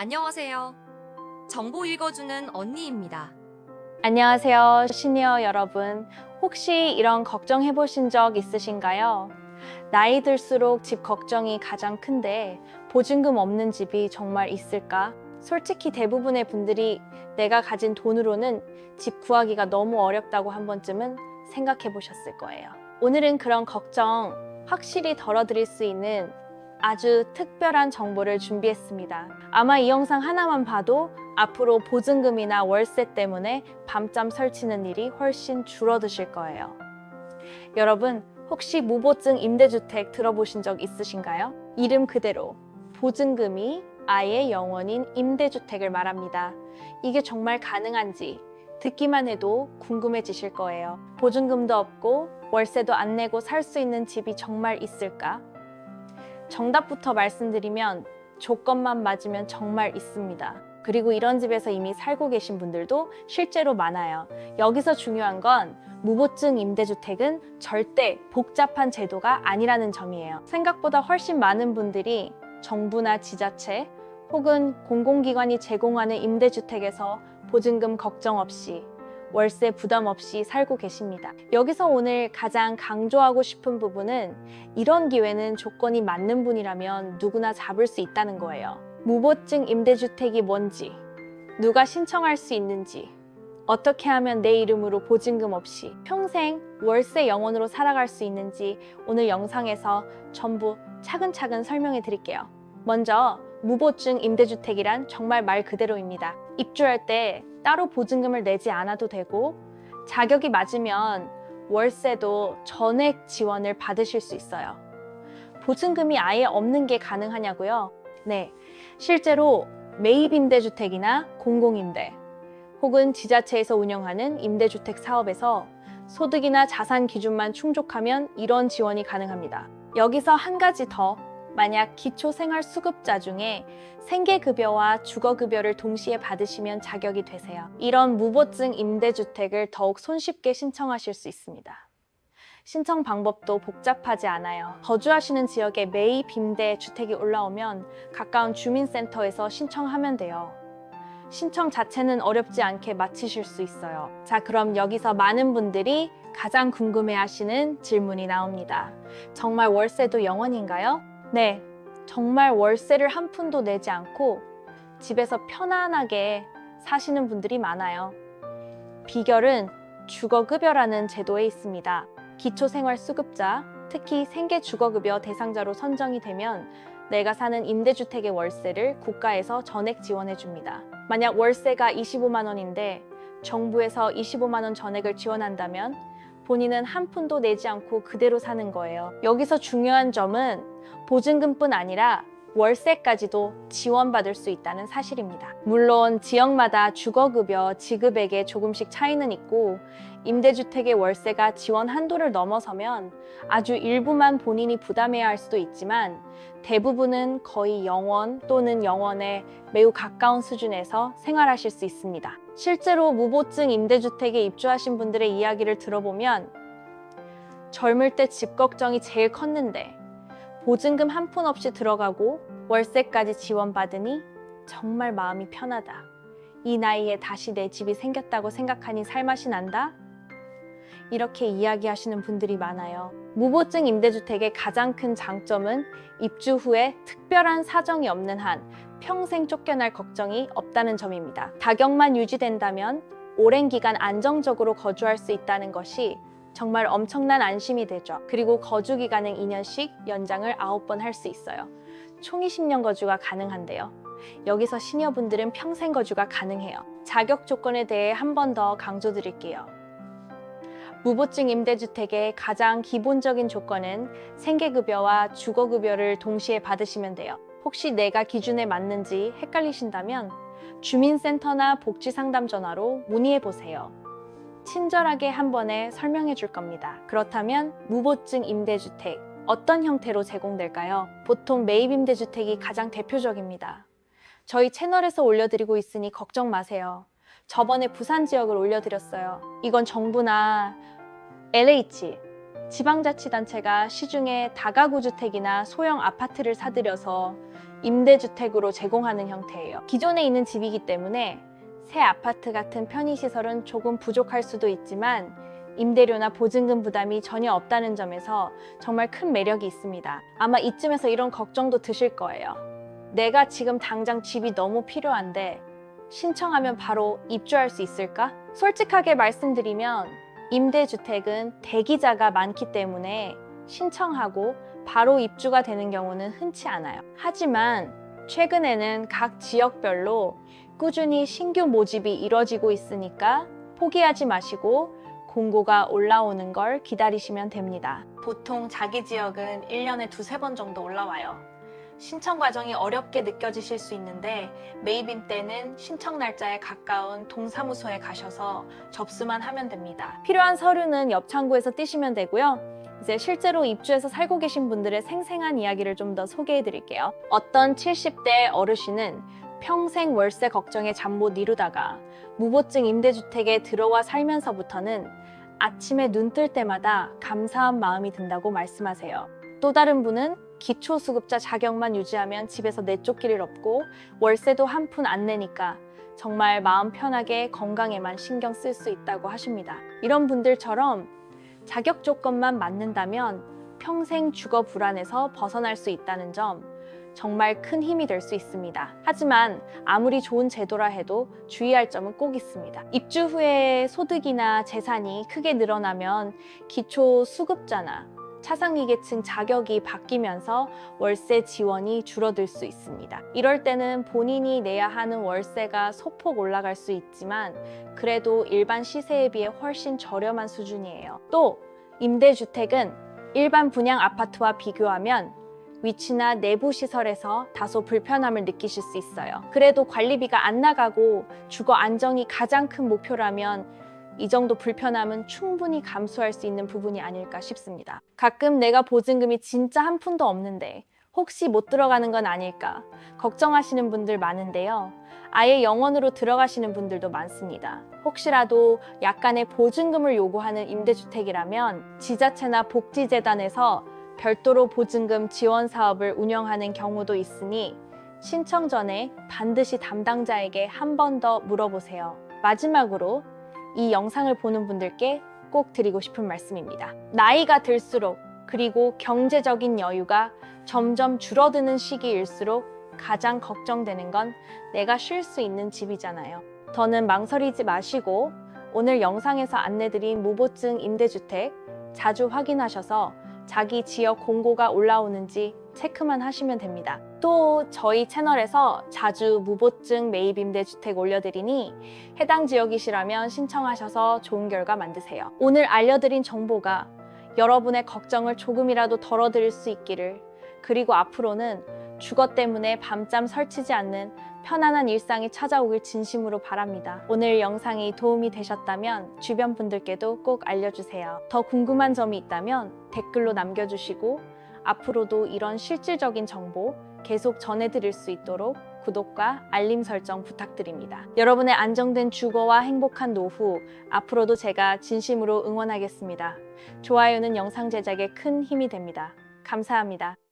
안녕하세요. 정보 읽어주는 언니입니다. 안녕하세요, 시니어 여러분. 혹시 이런 걱정해 보신 적 있으신가요? 나이 들수록 집 걱정이 가장 큰데 보증금 없는 집이 정말 있을까? 솔직히 대부분의 분들이 내가 가진 돈으로는 집 구하기가 너무 어렵다고 한 번쯤은 생각해 보셨을 거예요. 오늘은 그런 걱정 확실히 덜어드릴 수 있는 아주 특별한 정보를 준비했습니다. 아마 이 영상 하나만 봐도 앞으로 보증금이나 월세 때문에 밤잠 설치는 일이 훨씬 줄어드실 거예요. 여러분, 혹시 무보증 임대주택 들어보신 적 있으신가요? 이름 그대로 보증금이 아예 영원인 임대주택을 말합니다. 이게 정말 가능한지 듣기만 해도 궁금해지실 거예요. 보증금도 없고 월세도 안 내고 살 수 있는 집이 정말 있을까? 정답부터 말씀드리면 조건만 맞으면 정말 있습니다. 그리고 이런 집에서 이미 살고 계신 분들도 실제로 많아요. 여기서 중요한 건 무보증 임대주택은 절대 복잡한 제도가 아니라는 점이에요. 생각보다 훨씬 많은 분들이 정부나 지자체 혹은 공공기관이 제공하는 임대주택에서 보증금 걱정 없이 월세 부담 없이 살고 계십니다. 여기서 오늘 가장 강조하고 싶은 부분은 이런 기회는 조건이 맞는 분이라면 누구나 잡을 수 있다는 거예요. 무보증 임대주택이 뭔지, 누가 신청할 수 있는지, 어떻게 하면 내 이름으로 보증금 없이 평생 월세 영원으로 살아갈 수 있는지 오늘 영상에서 전부 차근차근 설명해 드릴게요. 먼저 무보증 임대주택이란 정말 말 그대로입니다. 입주할 때 따로 보증금을 내지 않아도 되고 자격이 맞으면 월세도 전액 지원을 받으실 수 있어요. 보증금이 아예 없는 게 가능하냐고요? 네. 실제로 매입 임대주택이나 공공임대 혹은 지자체에서 운영하는 임대주택 사업에서 소득이나 자산 기준만 충족하면 이런 지원이 가능합니다. 여기서 한 가지 더 만약 기초생활수급자 중에 생계급여와 주거급여를 동시에 받으시면 자격이 되세요. 이런 무보증 임대주택을 더욱 손쉽게 신청하실 수 있습니다. 신청 방법도 복잡하지 않아요. 거주하시는 지역에 매입 임대 주택이 올라오면 가까운 주민센터에서 신청하면 돼요. 신청 자체는 어렵지 않게 마치실 수 있어요. 자, 그럼 여기서 많은 분들이 가장 궁금해 하시는 질문이 나옵니다. 정말 월세도 영원인가요? 네, 정말 월세를 한 푼도 내지 않고 집에서 편안하게 사시는 분들이 많아요. 비결은 주거급여라는 제도에 있습니다. 기초생활수급자, 특히 생계주거급여 대상자로 선정이 되면 내가 사는 임대주택의 월세를 국가에서 전액 지원해 줍니다. 만약 월세가 25만 원인데 정부에서 25만 원 전액을 지원한다면 본인은 한 푼도 내지 않고 그대로 사는 거예요. 여기서 중요한 점은 보증금뿐 아니라 월세까지도 지원받을 수 있다는 사실입니다. 물론 지역마다 주거급여 지급액에 조금씩 차이는 있고 임대주택의 월세가 지원 한도를 넘어서면 아주 일부만 본인이 부담해야 할 수도 있지만 대부분은 거의 영원 또는 영원에 매우 가까운 수준에서 생활하실 수 있습니다. 실제로 무보증 임대주택에 입주하신 분들의 이야기를 들어보면 젊을 때 집 걱정이 제일 컸는데 보증금 한 푼 없이 들어가고 월세까지 지원받으니 정말 마음이 편하다. 이 나이에 다시 내 집이 생겼다고 생각하니 살맛이 난다? 이렇게 이야기하시는 분들이 많아요. 무보증 임대주택의 가장 큰 장점은 입주 후에 특별한 사정이 없는 한 평생 쫓겨날 걱정이 없다는 점입니다. 가격만 유지된다면 오랜 기간 안정적으로 거주할 수 있다는 것이 정말 엄청난 안심이 되죠. 그리고 거주 기간은 2년씩 연장을 9번 할 수 있어요. 총 20년 거주가 가능한데요. 여기서 시니어분들은 평생 거주가 가능해요. 자격 조건에 대해 한 번 더 강조드릴게요. 무보증 임대주택의 가장 기본적인 조건은 생계급여와 주거급여를 동시에 받으시면 돼요. 혹시 내가 기준에 맞는지 헷갈리신다면 주민센터나 복지상담 전화로 문의해 보세요. 친절하게 한 번에 설명해 줄 겁니다. 그렇다면 무보증 임대주택 어떤 형태로 제공될까요? 보통 매입 임대주택이 가장 대표적입니다. 저희 채널에서 올려드리고 있으니 걱정 마세요. 저번에 부산 지역을 올려드렸어요. 이건 정부나 LH, 지방자치단체가 시중에 다가구 주택이나 소형 아파트를 사들여서 임대주택으로 제공하는 형태예요. 기존에 있는 집이기 때문에 새 아파트 같은 편의시설은 조금 부족할 수도 있지만 임대료나 보증금 부담이 전혀 없다는 점에서 정말 큰 매력이 있습니다. 아마 이쯤에서 이런 걱정도 드실 거예요. 내가 지금 당장 집이 너무 필요한데 신청하면 바로 입주할 수 있을까? 솔직하게 말씀드리면 임대주택은 대기자가 많기 때문에 신청하고 바로 입주가 되는 경우는 흔치 않아요. 하지만 최근에는 각 지역별로 꾸준히 신규 모집이 이뤄지고 있으니까 포기하지 마시고 공고가 올라오는 걸 기다리시면 됩니다. 보통 자기 지역은 1년에 두세 번 정도 올라와요. 신청 과정이 어렵게 느껴지실 수 있는데 매입인 때는 신청 날짜에 가까운 동사무소에 가셔서 접수만 하면 됩니다. 필요한 서류는 옆 창구에서 띄시면 되고요. 이제 실제로 입주해서 살고 계신 분들의 생생한 이야기를 좀 더 소개해 드릴게요. 어떤 70대 어르신은 평생 월세 걱정에 잠 못 이루다가 무보증 임대주택에 들어와 살면서부터는 아침에 눈 뜰 때마다 감사한 마음이 든다고 말씀하세요. 또 다른 분은 기초수급자 자격만 유지하면 집에서 내쫓길 일 없고 월세도 한 푼 안 내니까 정말 마음 편하게 건강에만 신경 쓸 수 있다고 하십니다. 이런 분들처럼 자격 조건만 맞는다면 평생 주거 불안에서 벗어날 수 있다는 점 정말 큰 힘이 될 수 있습니다. 하지만 아무리 좋은 제도라 해도 주의할 점은 꼭 있습니다. 입주 후에 소득이나 재산이 크게 늘어나면 기초 수급자나 차상위계층 자격이 바뀌면서 월세 지원이 줄어들 수 있습니다. 이럴 때는 본인이 내야 하는 월세가 소폭 올라갈 수 있지만 그래도 일반 시세에 비해 훨씬 저렴한 수준이에요. 또 임대주택은 일반 분양 아파트와 비교하면 위치나 내부 시설에서 다소 불편함을 느끼실 수 있어요. 그래도 관리비가 안 나가고 주거 안정이 가장 큰 목표라면 이 정도 불편함은 충분히 감수할 수 있는 부분이 아닐까 싶습니다. 가끔 내가 보증금이 진짜 한 푼도 없는데 혹시 못 들어가는 건 아닐까 걱정하시는 분들 많은데요. 아예 영원으로 들어가시는 분들도 많습니다. 혹시라도 약간의 보증금을 요구하는 임대주택이라면 지자체나 복지재단에서 별도로 보증금 지원 사업을 운영하는 경우도 있으니 신청 전에 반드시 담당자에게 한 번 더 물어보세요. 마지막으로 이 영상을 보는 분들께 꼭 드리고 싶은 말씀입니다. 나이가 들수록 그리고 경제적인 여유가 점점 줄어드는 시기일수록 가장 걱정되는 건 내가 쉴 수 있는 집이잖아요. 더는 망설이지 마시고 오늘 영상에서 안내드린 무보증 임대주택 자주 확인하셔서 자기 지역 공고가 올라오는지 체크만 하시면 됩니다. 또 저희 채널에서 자주 무보증 매입 임대 주택 올려드리니 해당 지역이시라면 신청하셔서 좋은 결과 만드세요. 오늘 알려드린 정보가 여러분의 걱정을 조금이라도 덜어드릴 수 있기를 그리고 앞으로는 주거 때문에 밤잠 설치지 않는 편안한 일상이 찾아오길 진심으로 바랍니다. 오늘 영상이 도움이 되셨다면 주변 분들께도 꼭 알려주세요. 더 궁금한 점이 있다면 댓글로 남겨주시고 앞으로도 이런 실질적인 정보 계속 전해드릴 수 있도록 구독과 알림 설정 부탁드립니다. 여러분의 안정된 주거와 행복한 노후 앞으로도 제가 진심으로 응원하겠습니다. 좋아요는 영상 제작에 큰 힘이 됩니다. 감사합니다.